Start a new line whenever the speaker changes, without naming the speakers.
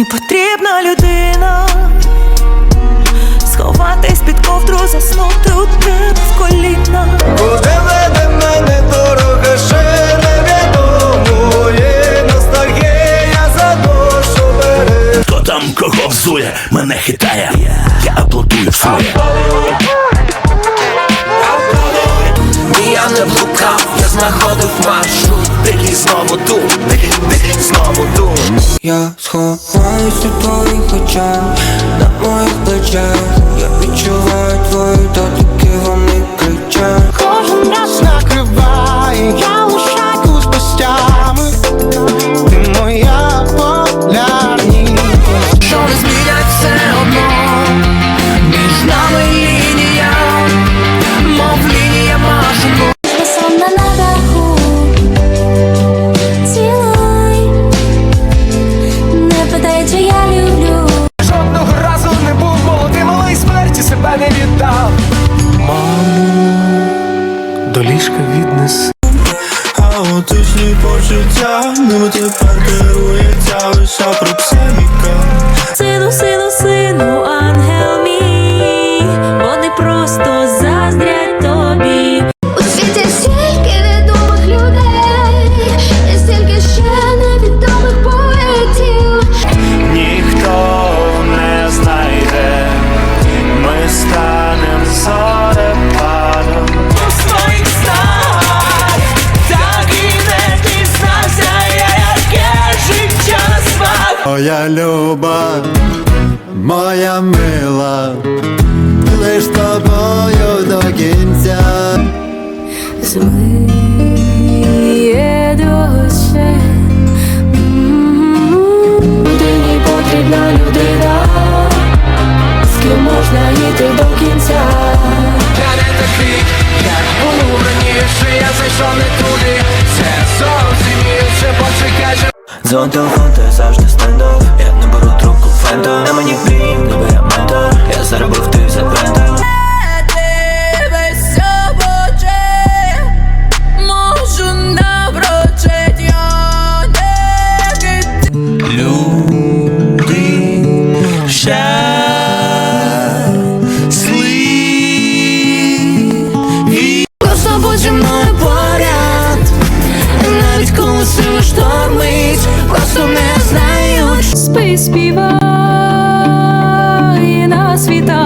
Мені потрібна людина, сховатись під ковдру, заснути у тебе в коліна.
Куди веде мене дорога, ще невідомо. Є ностальгія за душу бере.
Хто там кого взує, мене хитає, я аплодую своє.
Я не блукав, я знаходив маршрут. Дикий знову тут, дикий, дикий знову тут
Я сховаюсь у твоїх очах, на моїх плечах. Я відчуваю твою дотики,
себе не віддав
До ліжка віднеси.
Хаотичні почуття, ними тепер керується ця про
Сину, сину, сину,
Моя люба, моя мила, лиш тобою до кінця.
Дзвон телефон, ти завжди стендов Я не беру трубку фентом На мені брій, ніби
Коли сила штормить Просто не знаю Спи, співай на світанку